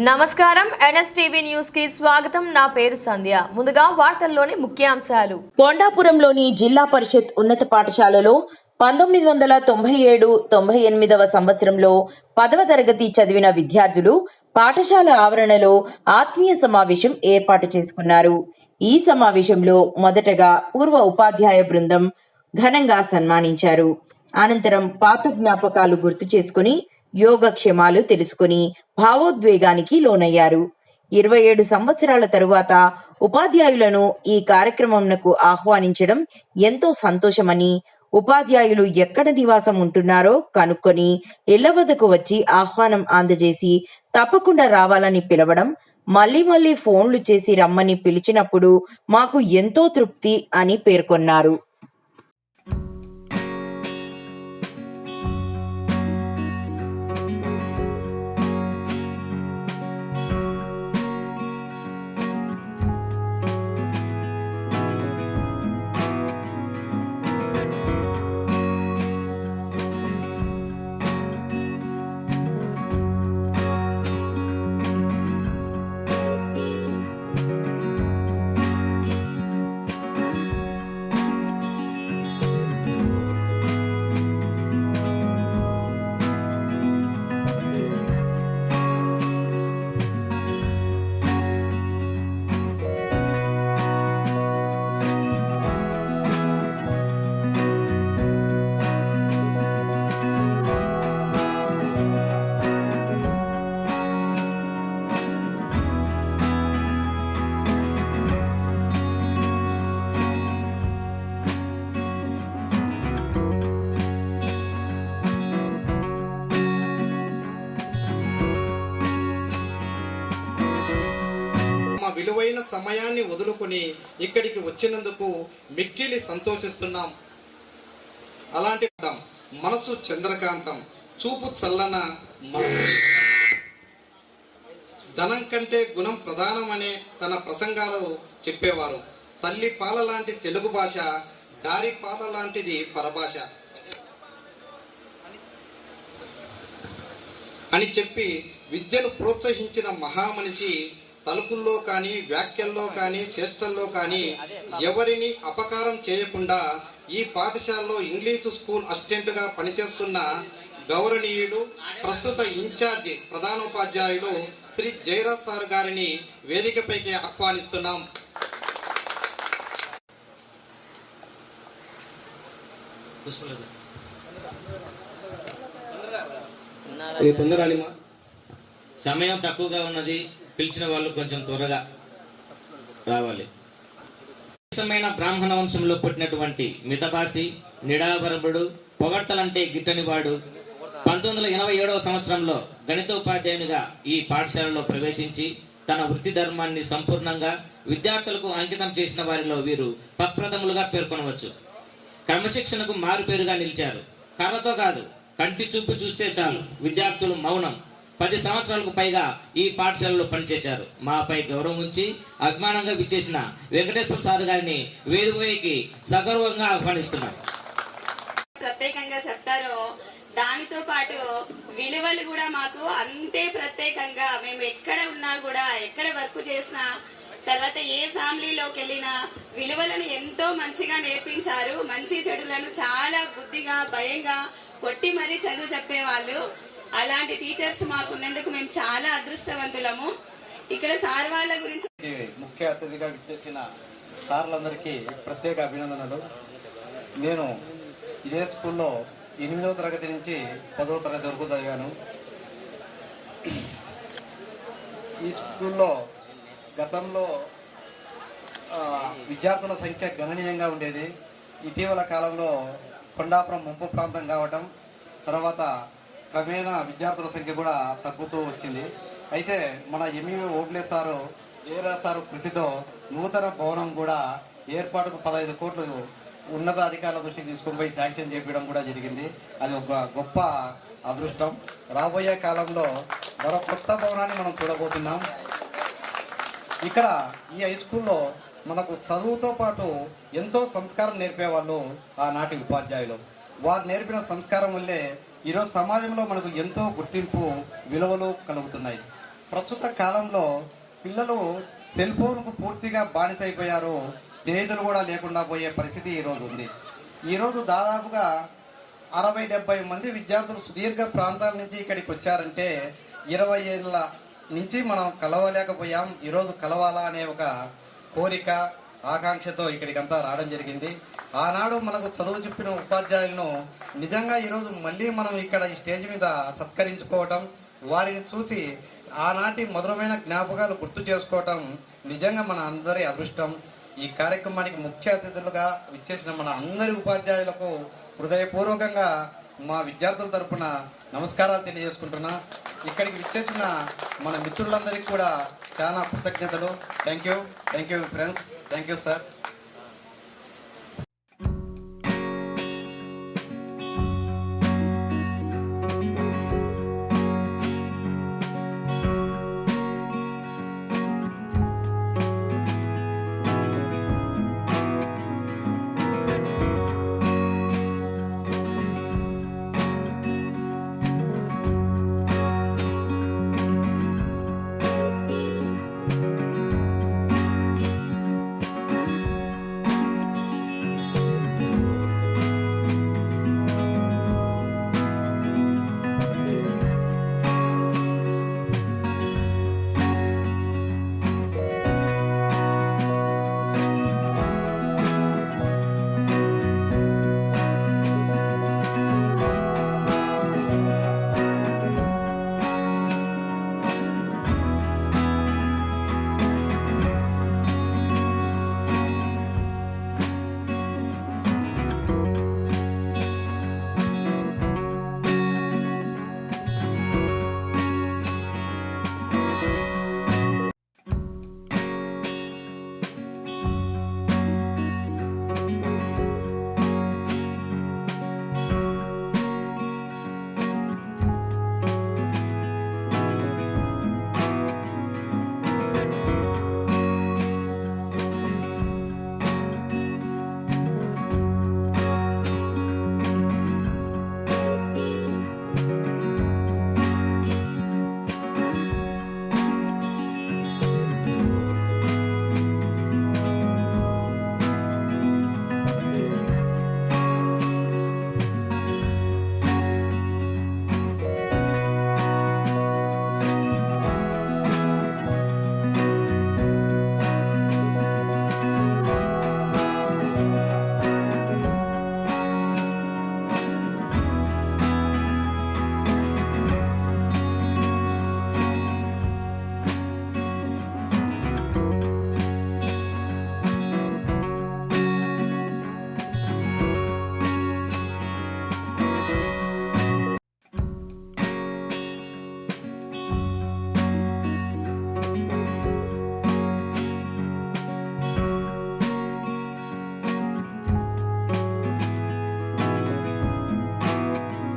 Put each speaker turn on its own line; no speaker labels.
నమస్కారం. ఎన్ఎస్టీవీ న్యూస్కి స్వాగతం. నా పేరు సంధ్య. ముందుగా వార్తల్లోని ముఖ్యాంశాలు.
కొండాపురంలోని జిల్లా పరిషత్ ఉన్నత పాఠశాలలో పంతొమ్మిది వందల తొంభై ఏడు తొంభై ఎనిమిదవ సంవత్సరంలో పదవ తరగతి చదివిన విద్యార్థులు పాఠశాల ఆవరణలో ఆత్మీయ సమావేశం ఏర్పాటు చేసుకున్నారు. ఈ సమావేశంలో మొదటగా పూర్వ ఉపాధ్యాయ బృందం ఘనంగా సన్మానించారు. అనంతరం పాత జ్ఞాపకాలు గుర్తు చేసుకుని యోగక్షేమాలు తెలుసుకుని భావోద్వేగానికి లోనయ్యారు. ఇరవై ఏడు సంవత్సరాల తరువాత ఉపాధ్యాయులను ఈ కార్యక్రమంకు ఆహ్వానించడం ఎంతో సంతోషమని ఉపాధ్యాయులు ఎక్కడ నివాసం ఉంటున్నారో కనుక్కొని ఇళ్ళ వద్దకు వచ్చి ఆహ్వానం అందజేసి తప్పకుండా రావాలని పిలవడం మళ్ళీ మళ్ళీ ఫోన్లు చేసి రమ్మని పిలిచినప్పుడు మాకు ఎంతో తృప్తి అని పేర్కొన్నారు.
విలువైన సమయాన్ని వదులుకొని ఇక్కడికి వచ్చినందుకు మిక్కిలి సంతోషిస్తున్నాం. అలాంటి మనసు చంద్రకాంతం చూపు చల్లన ధనం కంటే గుణం ప్రధానమనే తన ప్రసంగాలు చెప్పేవారు. తల్లి పాల లాంటి తెలుగు భాష దారి పాల లాంటిది పరభాష. అని చెప్పి విద్యను ప్రోత్సహించిన మహామనిషి తలుపుల్లో కానీ వ్యాఖ్యల్లో కానీ చేష్టల్లో కానీ ఎవరిని అపకారం చేయకుండా ఈ పాఠశాలలో ఇంగ్లీషు స్కూల్ అసిస్టెంట్గా పనిచేస్తున్న గౌరవనీయులు ప్రస్తుత ఇన్ఛార్జి ప్రధానోపాధ్యాయులు శ్రీ జయరాజ్ సార్ గారిని వేదికపైకి ఆహ్వానిస్తున్నాం.
సమయం తక్కువగా ఉన్నది. పిలిచిన వాళ్ళు కొంచెం త్వరగా రావాలి. దేశమైన బ్రాహ్మణ వంశంలో పుట్టినటువంటి మితభాషి నిడాబరముడు పొగడ్తలంటే గిట్టనివాడు పంతొమ్మిది వందల ఎనభై ఏడవ సంవత్సరంలో గణితోపాధ్యాయునిగా ఈ పాఠశాలలో ప్రవేశించి తన వృత్తి ధర్మాన్ని సంపూర్ణంగా విద్యార్థులకు అంకితం చేసిన వారిలో వీరు పప్రథములుగా పేర్కొనవచ్చు. క్రమశిక్షణకు మారుపేరుగా నిలిచారు. కర్రతో కాదు కంటి చూపు చూస్తే చాలు. విద్యార్థులు మౌనం. పది సంవత్సరాలకు పైగా ఈ పాఠశాలలో పనిచేశారు. మాపై గౌరవం ఉంచి అభిమానంగా విచ్చేసిన వెంకటేశ్వర సార్ గారిని వేదికపైకి సగర్వంగా ఆహ్వానిస్తున్నాం.
ప్రత్యేకంగా చెప్తారో. దానితో పాటు విలువలు కూడా మాకు అంతే ప్రత్యేకంగా మేము ఎక్కడ ఉన్నా కూడా ఎక్కడ వర్క్ చేసినా తర్వాత ఏ ఫ్యామిలీలోకి వెళ్ళినా విలువలను ఎంతో మంచిగా నేర్పించారు. మంచి చెడులను చాలా బుద్ధిగా భయంగా కొట్టి మరీ చదువు చెప్పేవాళ్ళు. అలాంటి టీచర్స్ మాకున్నందుకు మేము చాలా అదృష్టవంతులము. ఇక్కడ సార్ వాళ్ళ గురించి
ముఖ్య అతిథిగా విచ్చేసిన సార్లందరికీ ప్రత్యేక అభినందనలు. నేను ఇదే స్కూల్లో ఎనిమిదవ తరగతి నుంచి పదవ తరగతి వరకు చదివాను. ఈ స్కూల్లో గతంలో విద్యార్థుల సంఖ్య గణనీయంగా ఉండేది. ఇటీవల కాలంలో కొండాపురం ముంపు ప్రాంతం కావటం తర్వాత క్రమేణా విద్యార్థుల సంఖ్య కూడా తగ్గుతూ వచ్చింది. అయితే మన MEO Oble sir Era sir కృషితో నూతన భవనం కూడా ఏర్పాటుకు పదహైదు కోట్లు ఉన్నత అధికారుల దృష్టికి తీసుకుని పోయి శాంక్షన్ చేపించడం కూడా జరిగింది. అది ఒక గొప్ప అదృష్టం. రాబోయే కాలంలో మరో కొత్త భవనాన్ని మనం చూడబోతున్నాం. ఇక్కడ ఈ హై స్కూల్లో మనకు చదువుతో పాటు ఎంతో సంస్కారం నేర్పేవాళ్ళు ఆనాటి ఉపాధ్యాయులు. వారు నేర్పిన సంస్కారం వల్లే ఈరోజు సమాజంలో మనకు ఎంతో గుర్తింపు విలువలు కలుగుతున్నాయి. ప్రస్తుత కాలంలో పిల్లలు సెల్ ఫోన్కు పూర్తిగా అయిపోయారు స్నేహితులు కూడా లేకుండా పోయే పరిస్థితి ఈరోజు ఉంది. ఈరోజు దాదాపుగా అరవై డెబ్బై మంది విద్యార్థులు సుదీర్ఘ ప్రాంతాల నుంచి ఇక్కడికి వచ్చారంటే ఇరవై ఏళ్ళ నుంచి మనం కలవలేకపోయాం. ఈరోజు కలవాలా అనే ఒక కోరిక ఆకాంక్షతో ఇక్కడికంతా రావడం జరిగింది. ఆనాడు మనకు చదువు చెప్పిన ఉపాధ్యాయులను నిజంగా ఈరోజు మళ్ళీ మనం ఇక్కడ ఈ స్టేజ్ మీద సత్కరించుకోవటం వారిని చూసి ఆనాటి మధురమైన జ్ఞాపకాలు గుర్తు చేసుకోవటం నిజంగా మన అందరి అదృష్టం. ఈ కార్యక్రమానికి ముఖ్య అతిథులుగా విచ్చేసిన మన అందరి ఉపాధ్యాయులకు హృదయపూర్వకంగా మా విద్యార్థుల తరపున నమస్కారాలు తెలియజేసుకుంటున్నా. ఇక్కడికి విచ్చేసిన మన మిత్రులందరికీ కూడా చాలా కృతజ్ఞతలు. Thank you thank you friends thank you sir